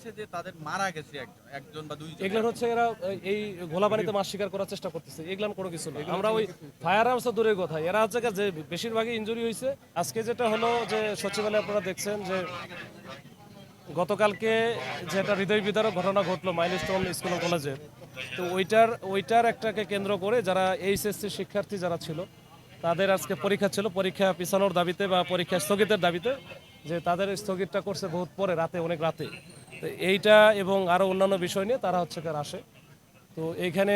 বলছে যে তাদের মারা গেছে একজন একজন বা দুইজন। এগুলো হচ্ছে এরা এই গোলা পানিতে মাছ শিকার করার চেষ্টা করতেছে। এগুলান কোনো কিছু না। আমরা ওই ফায়ার আর্মস দূরের কথা। এরা হচ্ছে যে বেশিরভাগই ইনজুরি হয়েছে আজকে যেটা হলো যে সচিবালয়ে আপনারা দেখছেন যে গতকালকে যেটা হৃদয় বিদারক ঘটনা ঘটলো মাইলস্টোন স্কুল কলেজে তো ওইটার ওইটার একটাকে কেন্দ্র করে যারা এইচএসসি শিক্ষার্থী যারা ছিল তাদের আজকে পরীক্ষা ছিল। পরীক্ষা পিছানোর দাবিতে বা পরীক্ষা স্থগিতের দাবিতে যে তাদের স্থগিতটা করছে বহুত পরে রাতে অনেক রাতে। তো এইটা এবং আরও অন্যান্য বিষয় নিয়ে তারা হচ্ছে আসে। তো এইখানে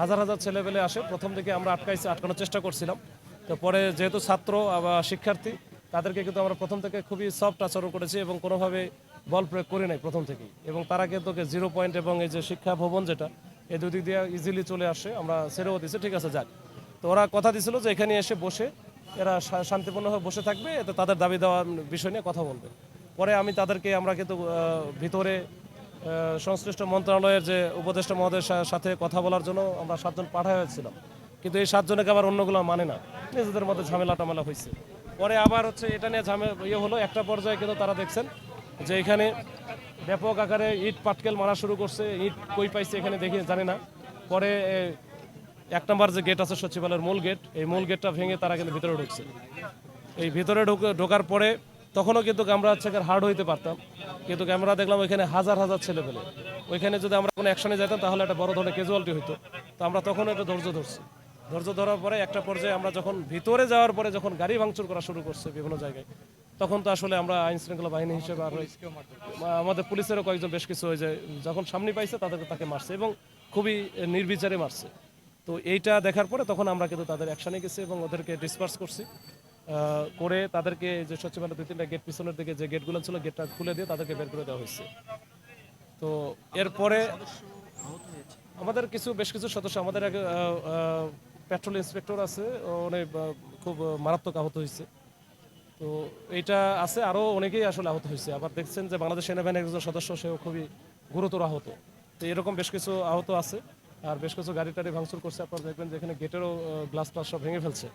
হাজার হাজার ছেলেপেলে আসে। প্রথম থেকে আমরা আটকাইছি, আটকানোর চেষ্টা করছিলাম। তো পরে যেহেতু ছাত্র বা শিক্ষার্থী, তাদেরকে কিন্তু আমরা প্রথম থেকে খুবই সফট আচরণ করেছি এবং কোনোভাবে বল প্রয়োগ করি নাই প্রথম থেকেই। এবং তারা কিন্তু জিরো পয়েন্ট এবং এই যে শিক্ষা ভবন যেটা, এই দুদিক দিয়ে ইজিলি চলে আসে। আমরা ছেড়েও দিছি, ঠিক আছে, যাক। তো ওরা কথা দিছিল যে এখানে এসে বসে, এরা শান্তিপূর্ণভাবে বসে থাকবে, এতে তাদের দাবি দেওয়ার বিষয় নিয়ে কথা বলবে। পরে আমি তাদেরকে, আমরা কিন্তু ভিতরে সংশ্লিষ্ট মন্ত্রণালয়ের যে উপদেষ্টা মহোদয়ের সাথে কথা বলার জন্য আমরা সাতজন পাঠাই হয়েছিলাম। কিন্তু এই সাতজনকে আবার অন্যগুলো মানে না। নিজেদের মধ্যে ঝামেলা টামেলা হয়েছে। পরে আবার হচ্ছে এটা নিয়ে ঝামে ইয়ে হলো, একটা পর্যায়ে কিন্তু তারা দেখছেন যে এখানে ব্যাপক আকারে ইট পাটকেল মারা শুরু করছে। ইট কই পাইছে এখানে দেখি, জানি না। পরে এক নম্বর যে গেট আছে সচিবালয়ের মূল গেট, এই মূল গেটটা ভেঙে তারা কিন্তু ভিতরে ঢুকছে। এই ভিতরে ঢুকে, ঢোকার পরে তখনও কিন্তু আমরা হচ্ছে হার্ড হইতে পারতাম। কিন্তু আমরা দেখলাম ওইখানে হাজার হাজার ছেলে পেলে। ওইখানে যদি আমরা কোনো অ্যাকশনে যেতাম তাহলে একটা বড় ধরনের ক্যাজুয়ালিটি হতো তো আমরা তখন একটা ধৈর্য ধরছি। ধৈর্য ধরার পরে একটা পর্যায়ে আমরা যখন ভিতরে যাওয়ার পরে যখন গাড়ি ভাঙচুর করা শুরু করছে বিভিন্ন জায়গায়, তখন তো আসলে আমরা আইন শৃঙ্খলা বাহিনী হিসেবে আর আমাদের পুলিশেরও কয়েকজন বেশ কিছু হয়ে যায় যখন সামনে পাইছে তাদেরকে তাকে মারছে এবং খুবই নির্বিচারে মারছে। তো এইটা দেখার পরে তখন আমরা কিন্তু তাদের অ্যাকশনে গেছি এবং ওদেরকে ডিসপার্স করছি। করে তাদেরকে যে সচিবালয় দুই তিনটা গেট পিছনের দিকে যে গেটগুলো ছিল গেটটা খুলে দিয়ে তাদেরকে বের করে দেওয়া হয়েছে। তো এরপরে আমাদের কিছু, বেশ কিছু সদস্য, আমাদের এক পেট্রোল ইন্সপেক্টর আছে, উনি খুব মারাত্মক আহত হয়েছে। তো এইটা আছে আরও অনেকেই আসলে আহত হয়েছে। আবার দেখছেন যে বাংলাদেশ সেনাবাহিনীর একজন সদস্য, সেও খুবই গুরুতর আহত। তো এরকম বেশ কিছু আহত আছে, আর বেশ কিছু গাড়ি টাড়ি ভাঙচুর করছে। আপনারা দেখবেন যে এখানে গেটেরও গ্লাস টাস সব ভেঙে ফেলছে।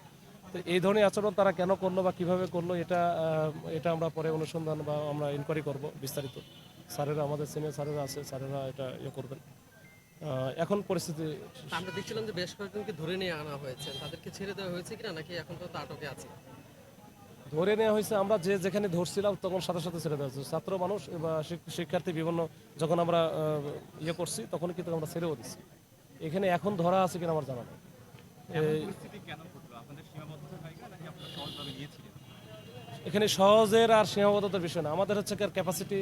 তো এই ধরনের আচরণ তারা কেন করল বা কীভাবে করল এটা এটা আমরা পরে অনুসন্ধান বা আমরা ইনকোয়ারি করব বিস্তারিত। স্যারেরা আমাদের সিনিয়র স্যারেরা আছে স্যারেরা এটা ইয়ে করবেন। এখন পরিস্থিতি আমরা দেখছিলাম যে বেশ কয়েকজনকে ধরে নিয়ে আনা হয়েছে। তাদেরকে ছেড়ে দেওয়া হয়েছে কিনা নাকি এখন তো আটকে আছে? ধরে নেওয়া হয়েছে আমরা যে যেখানে ধরছিলাম তখন সাথে সাথে ছেড়ে দেওয়া হয়েছে। ছাত্র মানুষ বা শিক- শিক্ষার্থী বিভিন্ন যখন আমরা ইয়ে করছি তখন কিন্তু আমরা ছেড়েও দিচ্ছি এখানে এখন ধরা আছে কিনা আমার জানা নেই। এই- এখানে সহজের আর সীমাবদ্ধতার বিষয় না। আমাদের হচ্ছে ক্যাপাসিটি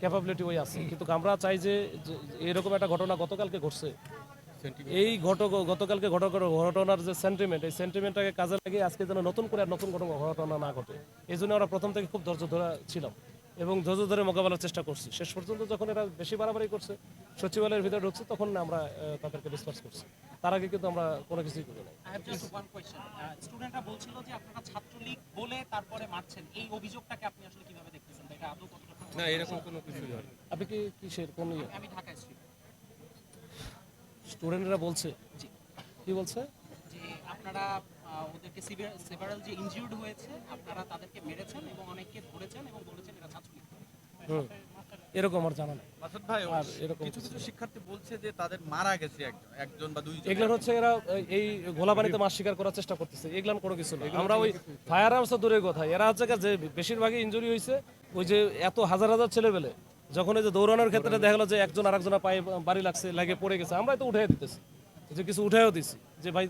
ক্যাপাবিলিটি ওই আছে। কিন্তু আমরা চাই যে এরকম একটা ঘটনা গতকালকে ঘটছে। এই ঘট, গতকালকে ঘট, ঘটনার যে সেন্টিমেন্ট এই সেন্টিমেন্টটাকে কাজে লাগিয়ে আজকে যেন নতুন করে নতুন ঘটনা ঘটনা না ঘটে। এই জন্য আমরা প্রথম থেকে খুব ধৈর্য ধরা ছিলাম। এবং ধৈর্য ধরে মোকাবেলার চেষ্টা করছি। শেষ পর্যন্ত যখন এরা বেশি বাড়াবাড়ি করছে সচিবালয়ের ভিতরে ঢুকছে তখন আমরা তাদেরকে ডিসপার্স করছি। তার আগে কিন্তু আমরা কোনো কিছুই করি না. স্টুডেন্টরা বলছিল যে আপনারা ছাত্রলীগ বলে তারপরে মারছেন। এই অভিযোগটাকে আপনি আসলে কীভাবে দেখতেছেন? এটা আদৌ না এরকম কোনো কিছু আপনি কি কিসের? কোন ইয়ে? আমি ঢাকায় স্টুডেন্টরা বলছে। জি। কি বলছে? যে আপনারা আহ, ওদেরকে সেভারাল যে ইনজিউর্ড হয়েছে আপনারা তাদেরকে মেরেছেন এবং অনেককে ধরেছেন এবং বলেছেন এরা এরকম আমার জানা নেই। মাসুদ ভাই আর এরকম কিছু কিছু শিক্ষার্থী বলছে যে তাদের মারা গেছে একজন একজন বা দুইজন। এগুলো হচ্ছে এরা এই মাছ শিকার করার চেষ্টা করতেছে। এগুলান কোনো কিছু না। আমরা ওই ফায়ার আর্মস দূরের কথা। এরা হচ্ছে যে বেশিরভাগই ইনজুরি হয়েছে ওই যে এত হাজার হাজার ছেলে পেলে যখন এই যে দৌড়ানোর ক্ষেত্রে দেখা গেলো যে একজন আরেকজনের পায়ে বাড়ি লাগছে লাগে পড়ে গেছে আমরা তো উঠে দিতেছি। যে কিছু উঠেও দিছি। যে ভাই